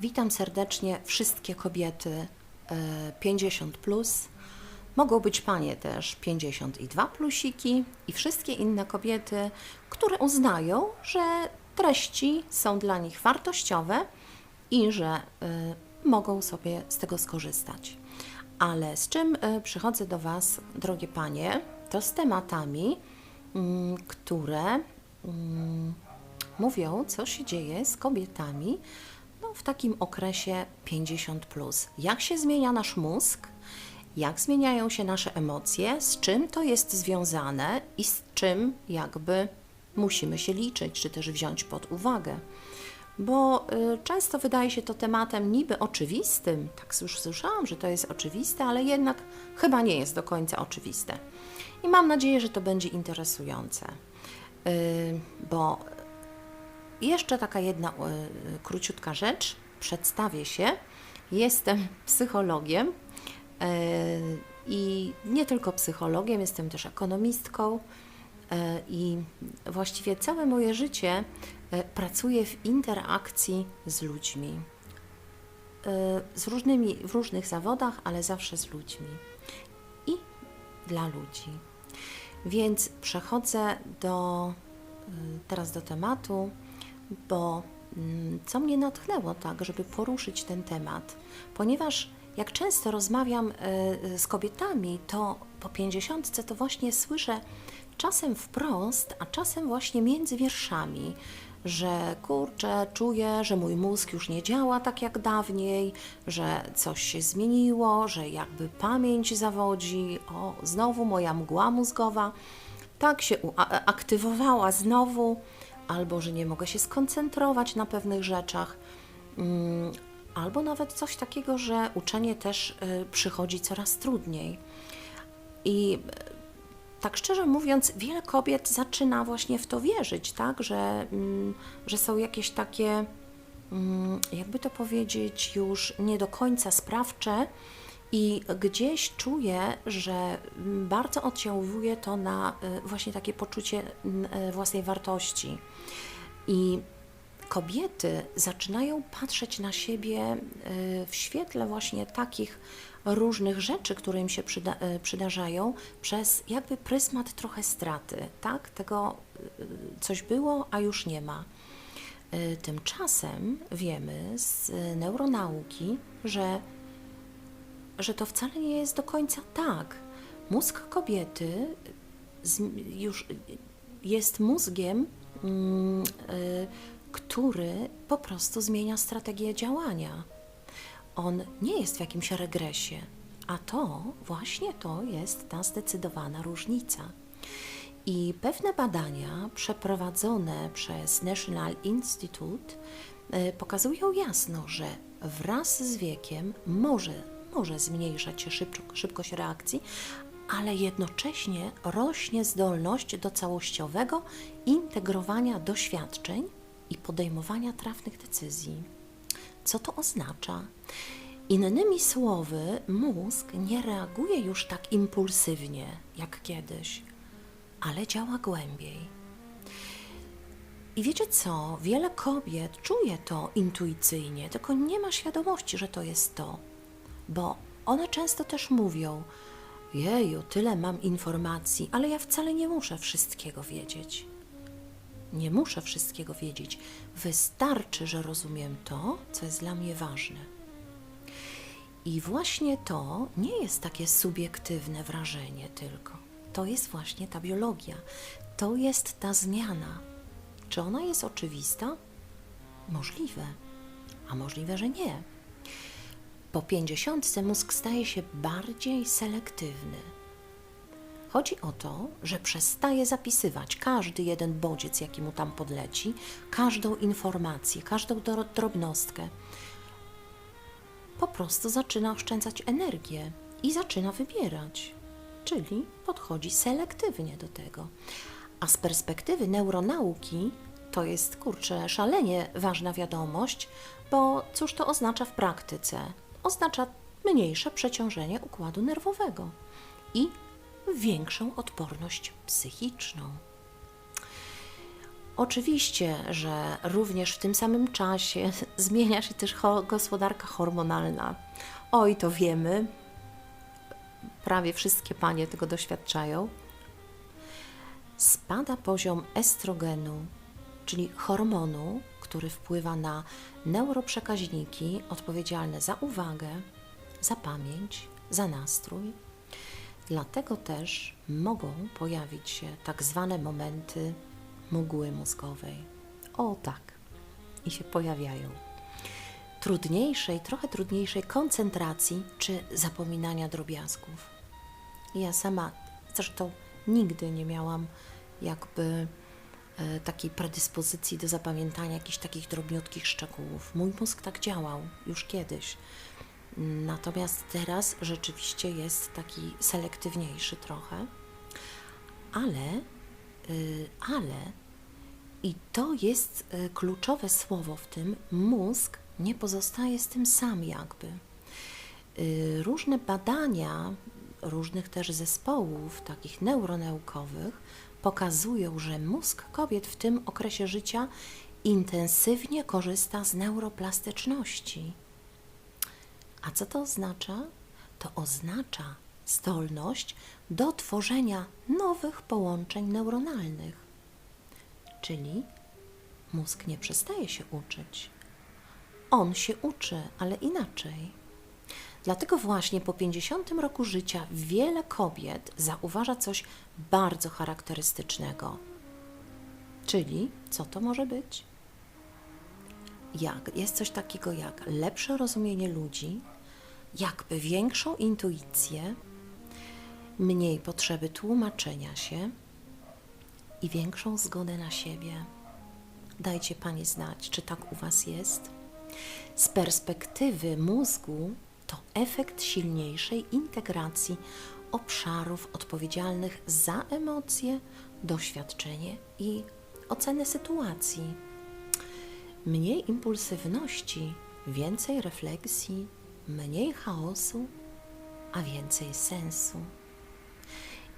Witam serdecznie wszystkie kobiety e, 50 plus. Mogą być panie też 52 plusiki i wszystkie inne kobiety, które uznają, że treści są dla nich wartościowe i że e, mogą sobie z tego skorzystać. Ale z czym e, przychodzę do Was, drogie panie, to z tematami, mm, które mm, mówią, co się dzieje z kobietami w takim okresie 50. Plus. Jak się zmienia nasz mózg, jak zmieniają się nasze emocje, z czym to jest związane i z czym jakby musimy się liczyć, czy też wziąć pod uwagę. Bo y, często wydaje się to tematem niby oczywistym, tak już słyszałam, że to jest oczywiste, ale jednak chyba nie jest do końca oczywiste. I mam nadzieję, że to będzie interesujące, y, bo jeszcze taka jedna y, króciutka rzecz. Przedstawię się. Jestem psychologiem y, i nie tylko psychologiem, jestem też ekonomistką. y, I właściwie całe moje życie pracuję w interakcji z ludźmi. Z różnymi, w różnych zawodach, ale zawsze z ludźmi. I dla ludzi. Więc przechodzę do, teraz do tematu, bo mm, co mnie natchnęło tak, żeby poruszyć ten temat, ponieważ jak często rozmawiam y, y, z kobietami, to po pięćdziesiątce to właśnie słyszę czasem wprost, a czasem właśnie między wierszami, że kurczę, czuję, że mój mózg już nie działa tak jak dawniej, że coś się zmieniło, że jakby pamięć zawodzi, o, znowu moja mgła mózgowa. Tak się a- aktywowała znowu, albo że nie mogę się skoncentrować na pewnych rzeczach, mm, albo nawet coś takiego, że uczenie też y, przychodzi coraz trudniej. I e, tak szczerze mówiąc, wiele kobiet zaczyna właśnie w to wierzyć, tak, że, mm, że są jakieś takie, mm, jakby to powiedzieć, już nie do końca sprawcze i gdzieś czuję, że bardzo oddziałuje to na y, właśnie takie poczucie y, własnej wartości. I kobiety zaczynają patrzeć na siebie y, w świetle właśnie takich różnych rzeczy, które im się przyda, przydarzają, przez jakby pryzmat trochę straty, tak? Tego coś było, a już nie ma. Tymczasem wiemy z neuronauki, że, że to wcale nie jest do końca tak. Mózg kobiety już jest mózgiem, mm, y, który po prostu zmienia strategię działania. On nie jest w jakimś regresie, a to właśnie to jest ta zdecydowana różnica. I pewne badania przeprowadzone przez National Institute e, pokazują jasno, że wraz z wiekiem może, może zmniejszać szybko, szybkość reakcji, ale jednocześnie rośnie zdolność do całościowego integrowania doświadczeń i podejmowania trafnych decyzji. Co to oznacza? Innymi słowy, mózg nie reaguje już tak impulsywnie jak kiedyś, ale działa głębiej. I wiecie co? Wiele kobiet czuje to intuicyjnie, tylko nie ma świadomości, że to jest to, bo one często też mówią: Jeju, tyle mam informacji, ale ja wcale nie muszę wszystkiego wiedzieć. Nie muszę wszystkiego wiedzieć. Wystarczy, że rozumiem to, co jest dla mnie ważne. I właśnie to nie jest takie subiektywne wrażenie tylko. To jest właśnie ta biologia. To jest ta zmiana. Czy ona jest oczywista? Możliwe, a możliwe, że nie. Po pięćdziesiątce mózg staje się bardziej selektywny. Chodzi o to, że przestaje zapisywać każdy jeden bodziec, jaki mu tam podleci, każdą informację, każdą dro- drobnostkę. Po prostu zaczyna oszczędzać energię i zaczyna wybierać, czyli podchodzi selektywnie do tego. A z perspektywy neuronauki to jest kurczę szalenie ważna wiadomość, bo cóż to oznacza w praktyce? Oznacza mniejsze przeciążenie układu nerwowego i większą odporność psychiczną. Oczywiście, że również w tym samym czasie zmienia się też gospodarka hormonalna. Oj, to wiemy. Prawie wszystkie panie tego doświadczają. Spada poziom estrogenu, czyli hormonu, który wpływa na neuroprzekaźniki odpowiedzialne za uwagę, za pamięć, za nastrój. Dlatego też mogą pojawić się tak zwane momenty mgły mózgowej. O tak, i się pojawiają. Trudniejszej, trochę trudniejszej koncentracji czy zapominania drobiazgów. Ja sama zresztą nigdy nie miałam jakby takiej predyspozycji do zapamiętania jakichś takich drobniutkich szczegółów. Mój mózg tak działał już kiedyś. Natomiast teraz rzeczywiście jest taki selektywniejszy trochę, ale, y, ale i to jest y, kluczowe słowo w tym, mózg nie pozostaje z tym sam jakby. Y, Różne badania różnych też zespołów, takich neuronaukowych, pokazują, że mózg kobiet w tym okresie życia intensywnie korzysta z neuroplastyczności. A co to oznacza? To oznacza zdolność do tworzenia nowych połączeń neuronalnych. Czyli mózg nie przestaje się uczyć. On się uczy, ale inaczej. Dlatego właśnie po 50 roku życia wiele kobiet zauważa coś bardzo charakterystycznego. Czyli co to może być? Jak, jest coś takiego jak lepsze rozumienie ludzi, jakby większą intuicję, mniej potrzeby tłumaczenia się i większą zgodę na siebie. Dajcie Pani znać, czy tak u Was jest. Z perspektywy mózgu to efekt silniejszej integracji obszarów odpowiedzialnych za emocje, doświadczenie i ocenę sytuacji. Mniej impulsywności, więcej refleksji, mniej chaosu, a więcej sensu.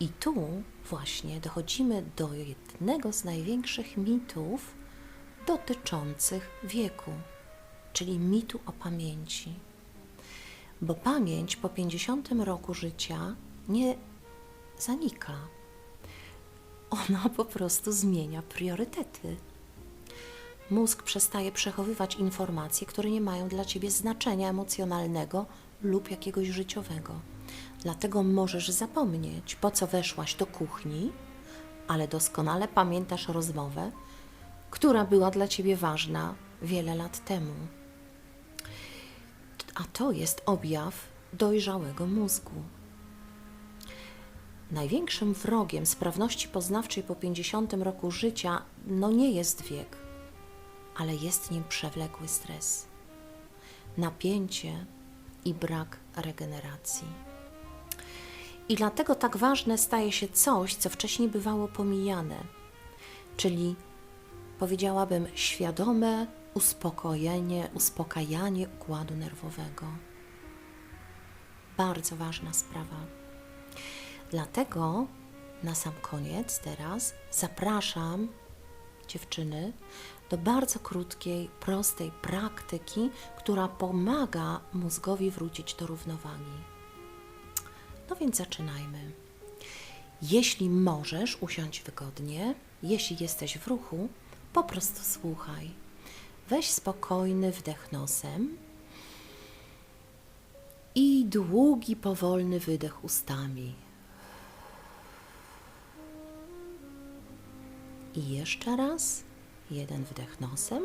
I tu właśnie dochodzimy do jednego z największych mitów dotyczących wieku, czyli mitu o pamięci. Bo pamięć po 50 roku życia nie zanika. Ona po prostu zmienia priorytety. Mózg przestaje przechowywać informacje, które nie mają dla ciebie znaczenia emocjonalnego lub jakiegoś życiowego. Dlatego możesz zapomnieć, po co weszłaś do kuchni, ale doskonale pamiętasz rozmowę, która była dla ciebie ważna wiele lat temu. A to jest objaw dojrzałego mózgu. Największym wrogiem sprawności poznawczej po 50 roku życia no nie jest wiek, ale jest nim przewlekły stres, napięcie i brak regeneracji. I dlatego tak ważne staje się coś, co wcześniej bywało pomijane, czyli powiedziałabym świadome uspokojenie, uspokajanie układu nerwowego. Bardzo ważna sprawa. Dlatego na sam koniec teraz zapraszam dziewczyny do bardzo krótkiej, prostej praktyki, która pomaga mózgowi wrócić do równowagi. No więc zaczynajmy. Jeśli możesz usiąść wygodnie, jeśli jesteś w ruchu, po prostu słuchaj. Weź spokojny wdech nosem i długi, powolny wydech ustami. I jeszcze raz jeden wdech nosem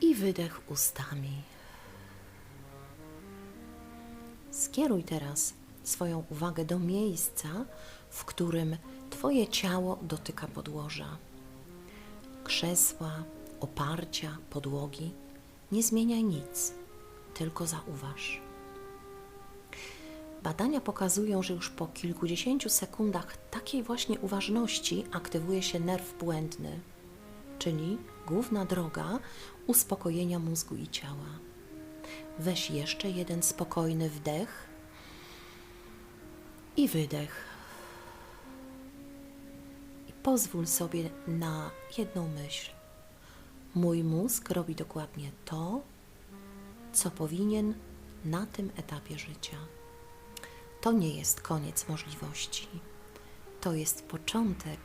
i wydech ustami. Skieruj teraz swoją uwagę do miejsca, w którym Twoje ciało dotyka podłoża. Krzesła, oparcia, podłogi. Nie zmieniaj nic, tylko zauważ. Badania pokazują, że już po kilkudziesięciu sekundach takiej właśnie uważności aktywuje się nerw błędny, czyli główna droga uspokojenia mózgu i ciała. Weź jeszcze jeden spokojny wdech i wydech. Pozwól sobie na jedną myśl. Mój mózg robi dokładnie to, co powinien na tym etapie życia. To nie jest koniec możliwości. To jest początek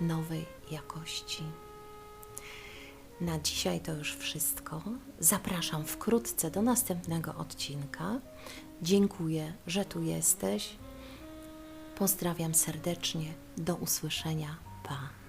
nowej jakości. Na dzisiaj to już wszystko. Zapraszam wkrótce do następnego odcinka. Dziękuję, że tu jesteś. Pozdrawiam serdecznie. Do usłyszenia. Papa.